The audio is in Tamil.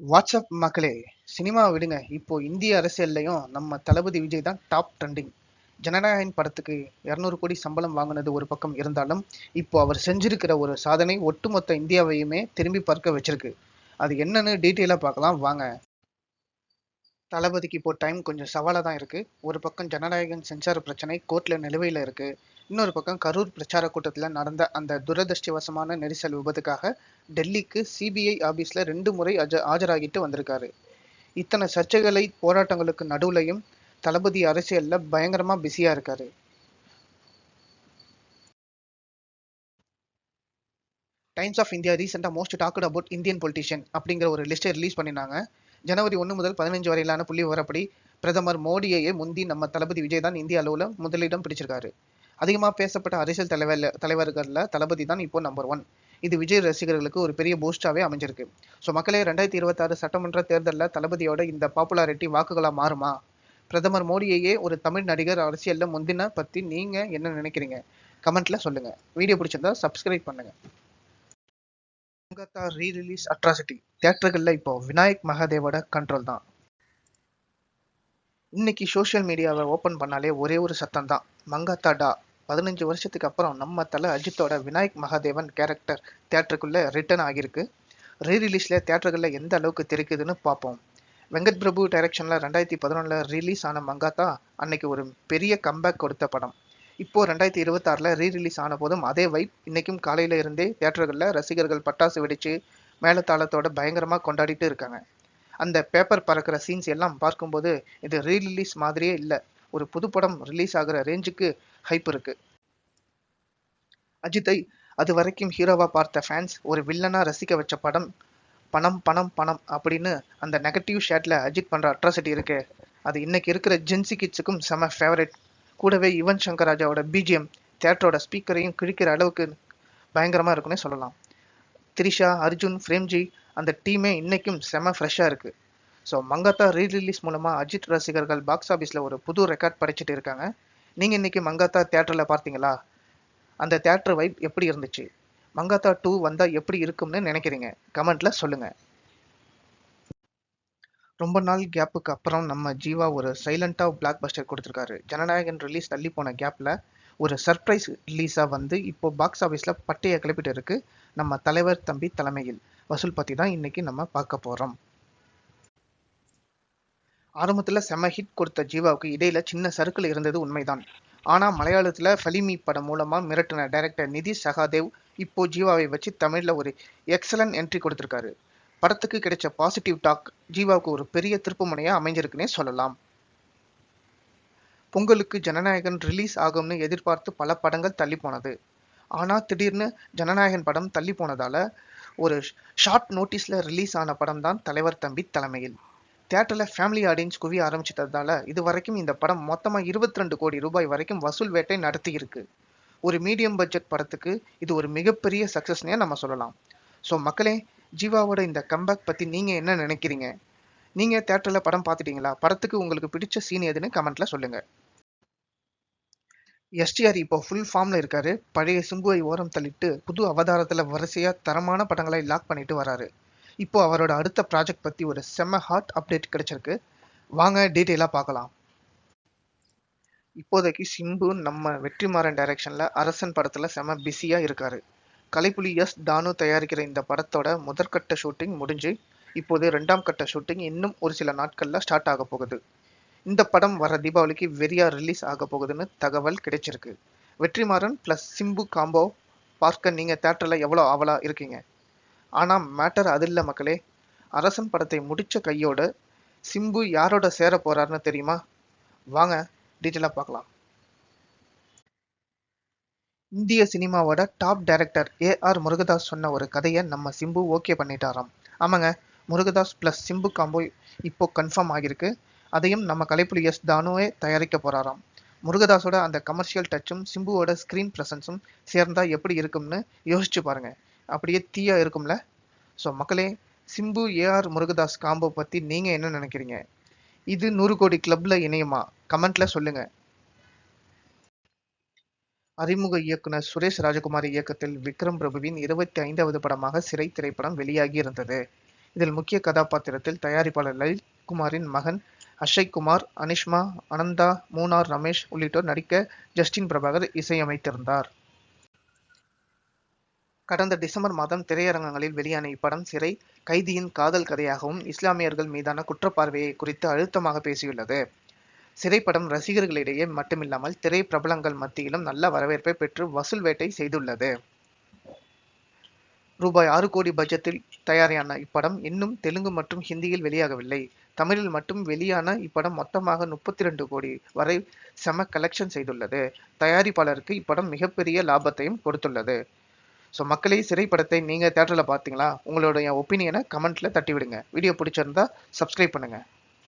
வாட்ஸ்அப் மக்களே? சினிமா விடுங்க. இப்போ இந்திய அரசியல்லையும் நம்ம தளபதி விஜய் தான் டாப் ட்ரெண்டிங் ஜனநாயகன் படத்துக்கு இரநூறு கோடி சம்பளம் வாங்கினது ஒரு பக்கம் இருந்தாலும் இப்போ அவர் செஞ்சிருக்கிற ஒரு சாதனை ஒட்டுமொத்த இந்தியாவையுமே திரும்பி பார்க்க வச்சிருக்கு. அது என்னன்னு டீட்டெயிலாக பார்க்கலாம். வாங்க. தளபதிக்கு இப்போ டைம் கொஞ்சம் சவாலாக தான் இருக்கு. ஒரு பக்கம் ஜனநாயகன் சென்சார் பிரச்சனை கோர்ட்ல நிலுவையில் இருக்கு. இன்னொரு பக்கம் கரூர் பிரச்சார கூட்டத்தில் நடந்த அந்த துரதிருஷ்டவசமான நெரிசல் விபத்துக்காக டெல்லிக்கு சிபிஐ ஆபீஸ்ல ரெண்டு முறை அஜ ஆஜராகிட்டு வந்திருக்காரு. இத்தனை சர்ச்சைகளை போராட்டங்களுக்கு நடுவுலையும் தளபதி அரசியல்ல பயங்கரமா பிஸியா இருக்காரு. டைம்ஸ் ஆஃப் இந்தியா ரீசெண்டாக most talked about Indian politician அப்படிங்கிற ஒரு லிஸ்ட்டை ரிலீஸ் பண்ணினாங்க ஜனவரி ஒன்று முதல் பதினஞ்சு வரையிலான புள்ளி விவரப்படி பிரதமர் மோடியையே முந்தி நம்ம தளபதி விஜய் தான் இந்திய அளவில் முதலிடம் பிடிச்சிருக்காரு. அதிகமாக பேசப்பட்ட அரசியல் தலைவர் தலைவர்களில் தளபதி தான் இப்போ நம்பர் ஒன் இது விஜய் ரசிகர்களுக்கு ஒரு பெரிய பூஸ்டாவே அமைஞ்சிருக்கு. ஸோ மக்களே ரெண்டாயிரத்தி இருபத்தாறு சட்டமன்ற தேர்தலில் தளபதியோட இந்த பாப்புலாரிட்டி வாக்குகளாக மாறுமா? பிரதமர் மோடியையே ஒரு தமிழ் நடிகர் அரசியலில் முந்தின பற்றி நீங்கள் என்ன நினைக்கிறீங்க? கமெண்ட்ல சொல்லுங்க. வீடியோ பிடிச்சிருந்தா சப்ஸ்கிரைப் பண்ணுங்க. மங்காத்தா ரீ ரிலீஸ் அட்ராசிட்டி தியேட்டர்களில் இப்போ விநாயக் மகாதேவோட கண்ட்ரோல் தான். இன்னைக்கு சோஷியல் மீடியாவை ஓப்பன் பண்ணாலே ஒரே ஒரு சத்தம் தான் மங்காத்தா டா. பதினஞ்சு வருஷத்துக்கு அப்புறம் நம்ம தலை அஜித்தோட விநாயக் மகாதேவன் கேரக்டர் தேட்டருக்குள்ளே ரிட்டர்ன் ஆகியிருக்கு. ரீ ரிலீஸில் தேட்டர்களில் எந்த அளவுக்கு தெரிக்குதுன்னு பார்ப்போம். வெங்கட் பிரபு டைரக்ஷனில் ரெண்டாயிரத்தி பதினொன்றில் ரிலீஸ் ஆன மங்காத்தா அன்னைக்கு ஒரு பெரிய கம்பேக் கொடுத்த படம். இப்போ ரெண்டாயிரத்தி இருபத்தாறுல ரீ ரிலீஸ் ஆன போதும் அதே வைப் இன்னைக்கும் காலையில் இருந்தே தியேட்டர்களில் ரசிகர்கள் பட்டாசு வெடித்து மேலத்தாளத்தோட பயங்கரமாக கொண்டாடிட்டு இருக்காங்க. அந்த பேப்பர் பறக்கிற சீன்ஸ் எல்லாம் பார்க்கும்போது இது ரீ ரிலீஸ் மாதிரியே இல்லை. ஒரு புது படம் ரிலீஸ் ஆகுற ரேஞ்சுக்கு ஹைப் இருக்கு. அஜித்தை அது வரைக்கும் ஹீரோவா பார்த்த ஃபேன்ஸ் ஒரு வில்லனா ரசிக்க வச்ச படம். பணம் பணம் பணம் அப்படின்னு அந்த நெகட்டிவ் ஷேட்ல அஜித் பண்ற அட்ராசிட்டி இருக்கு. அது இன்னைக்கு இருக்கிற ஜென்சி கிட்ஸுக்கும் செம ஃபேவரட் கூடவே யுவன் சங்கர் ராஜாவோட பிஜிஎம் தேட்டரோட ஸ்பீக்கரையும் கிழிக்கிற அளவுக்கு பயங்கரமா இருக்குன்னே சொல்லலாம். திரிஷா அர்ஜுன் ஃப்ரேம்ஜி அந்த டீமே இன்னைக்கும் செம ஃப்ரெஷ்ஷாக இருக்கு. ஸோ மங்காத்தா ரீ ரிலீஸ் மூலமாக அஜித் ரசிகர்கள் பாக்ஸ் ஆஃபீஸில் ஒரு புது ரெக்கார்ட் படைச்சிட்டு இருக்காங்க. நீங்கள் இன்னைக்கு மங்காத்தா தேட்டரில் பார்த்தீங்களா? அந்த தேட்டர் வைப் எப்படி இருந்துச்சு? மங்காத்தா டூ வந்தால் எப்படி இருக்கும்னு நினைக்கிறீங்க? கமெண்ட்டில் சொல்லுங்கள் ரொம்ப நாள் கேப்புக்கு அப்புறம் நம்ம ஜீவா ஒரு சைலண்ட்டாக பிளாக் பஸ்டர் கொடுத்துருக்காரு. ஜனநாயகன் ரிலீஸ் தள்ளி போன கேப்பில் ஒரு சர்ப்ரைஸ் ரிலீஸாக வந்து இப்போ பாக்ஸ் ஆஃபீஸில் பட்டையை கிளப்பிட்டு இருக்கு. நம்ம தலைவர் தம்பி தலைமையில் வசூல் பற்றி தான் இன்னைக்கு நம்ம பார்க்க போகிறோம் ஆரம்பத்தில் செம ஹிட் கொடுத்த ஜீவாவுக்கு இடையில சின்ன சறுக்கல் இருந்தது உண்மைதான். ஆனால் மலையாளத்தில் ஃபலிமி படம் மூலமாக மிரட்டின டைரக்டர் நிதி சகாதேவ் இப்போ ஜீவாவை வச்சு தமிழில் ஒரு எக்ஸலன்ட் என்ட்ரி கொடுத்துருக்காரு. படத்துக்கு கிடைச்ச பாசிட்டிவ் டாக் ஜீவாவுக்கு ஒரு பெரிய திருப்புமுனையா அமைஞ்சிருக்குன்னே சொல்லலாம். பொங்கலுக்கு ஜனநாயகன் ரிலீஸ் ஆகும்னு எதிர்பார்த்து பல படங்கள் தள்ளி போனது. ஆனால் திடீர்னு ஜனநாயகன் படம் தள்ளி போனதால ஒரு ஷார்ட் நோட்டீஸில் ரிலீஸ் ஆன படம் தான் தலைவர் தம்பி தலைமையில். தேட்டரில் ஃபேமிலி ஆடியன்ஸ் குவிய ஆரம்பிச்சிட்டதால இது வரைக்கும் இந்த படம் மொத்தமாக இருபத்தி ரெண்டு கோடி ரூபாய் வரைக்கும் வசூல் வேட்டை நடத்தியிருக்கு. ஒரு மீடியம் பட்ஜெட் படத்துக்கு இது ஒரு மிகப்பெரிய சக்ஸஸ்னே நம்ம சொல்லலாம். ஸோ மக்களே ஜீவாவோட இந்த கம்பேக் பற்றி நீங்கள் என்ன நினைக்கிறீங்க? நீங்கள் தேட்டரில் படம் பார்த்துட்டீங்களா? படத்துக்கு உங்களுக்கு பிடிச்ச சீன் எதுன்னு கமெண்ட்டில் சொல்லுங்கள் எஸ்டிஆர் இப்போ ஃபுல் ஃபார்ம்ல இருக்காரு. பழைய சிம்புவை ஓரம் தள்ளிட்டு புது அவதாரத்தில் வரிசையாக தரமான படங்களை லாக் பண்ணிட்டு வராரு. இப்போ அவரோட அடுத்த ப்ராஜெக்ட் பத்தி ஒரு செம்ம ஹாட் அப்டேட் கிடைச்சிருக்கு. வாங்க டீட்டெயிலாக பார்க்கலாம். இப்போதைக்கு சிம்பு நம்ம வெற்றிமாறன் டைரக்ஷன்ல அரசன் படத்துல செம பிஸியா இருக்காரு. கலைப்புலி எஸ் தானு தயாரிக்கிற இந்த படத்தோட முதற்கட்ட ஷூட்டிங் முடிஞ்சு இப்போது ரெண்டாம் கட்ட ஷூட்டிங் இன்னும் ஒரு சில நாட்கள்ல ஸ்டார்ட் ஆக போகுது. இந்த படம் வர தீபாவளிக்கு வெறியா ரிலீஸ் ஆக போகுதுன்னு தகவல் கிடைச்சிருக்கு. வெற்றிமாறன் பிளஸ் சிம்பு காம்போ பார்க்க நீங்க தேட்டர்ல எவ்வளோ ஆவலாக இருக்கீங்க? ஆனால் மேட்டர் அது இல்லை மக்களே. அரசன் படத்தை முடிச்ச கையோடு சிம்பு யாரோட சேர போறாருன்னு தெரியுமா? வாங்க டீட்டெயிலாக பார்க்கலாம். இந்திய சினிமாவோட டாப் டைரக்டர் ஏஆர் முருகதாஸ் சொன்ன ஒரு கதையை நம்ம சிம்பு ஓகே பண்ணிட்டாராம். ஆமாங்க முருகதாஸ் ப்ளஸ் சிம்பு காம்போ இப்போ கன்ஃபார்ம் ஆகியிருக்கு. அதையும் நம்ம கலைப்புலி எஸ் தானுவே தயாரிக்க போறாராம். முருகதாஸோட அந்த கமர்ஷியல் டச்சும் சிம்புவோட ஸ்க்ரீன் ப்ரெசன்ஸும் சேர்ந்தா எப்படி இருக்கும்னு யோசிச்சு பாருங்கள் அப்படியே தீயா இருக்கும்ல? ஸோ மக்களே சிம்பு ஏஆர் முருகதாஸ் காம்போ பத்தி நீங்க என்ன நினைக்கிறீங்க? இது நூறு கோடி கிளப்ல இணையுமா? கமெண்ட்ல சொல்லுங்க. அறிமுக இயக்குனர் சுரேஷ் ராஜகுமார் இயக்கத்தில் விக்ரம் பிரபுவின் இருபத்தி ஐந்தாவது படமாக சிறை திரைப்படம் வெளியாகி இருந்தது. இதில் முக்கிய கதாபாத்திரத்தில் தயாரிப்பாளர் லலித் குமாரின் மகன் அக்ஷய் குமார் அனிஷ்மா அனந்தா மூனார் ரமேஷ் உள்ளிட்டோர் நடிக்க ஜஸ்டின் பிரபாகர் இசையமைத்திருந்தார். கடந்த டிசம்பர் மாதம் திரையரங்கங்களில் வெளியான இப்படம் சிறை கைதியின் காதல் கதையாகவும் இஸ்லாமியர்கள் மீதான குற்றப்பார்வையை குறித்து அழுத்தமாக பேசியுள்ளது. சிறைப்படம் ரசிகர்களிடையே மட்டுமில்லாமல் திரை பிரபலங்கள் மத்தியிலும் நல்ல வரவேற்பை பெற்று வசூல் வேட்டை செய்துள்ளது. ரூபாய் ஆறு கோடி பட்ஜெட்டில் தயாரான இப்படம் இன்னும் தெலுங்கு மற்றும் ஹிந்தியில் வெளியாகவில்லை. தமிழில் மட்டும் வெளியான இப்படம் மொத்தமாக முப்பத்தி ரெண்டு கோடி வரை செம கலெக்ஷன் செய்துள்ளது. தயாரிப்பாளருக்கு இப்படம் மிகப்பெரிய லாபத்தையும் கொடுத்துள்ளது. ஸோ மக்களே சிறைப்படத்தை நீங்கள் தேட்டரில் பார்த்தீங்களா? உங்களுடைய ஒப்பீனியனை கமெண்ட்டில் தட்டி விடுங்க வீடியோ பிடிச்சிருந்தா சப்ஸ்கிரைப் பண்ணுங்கள்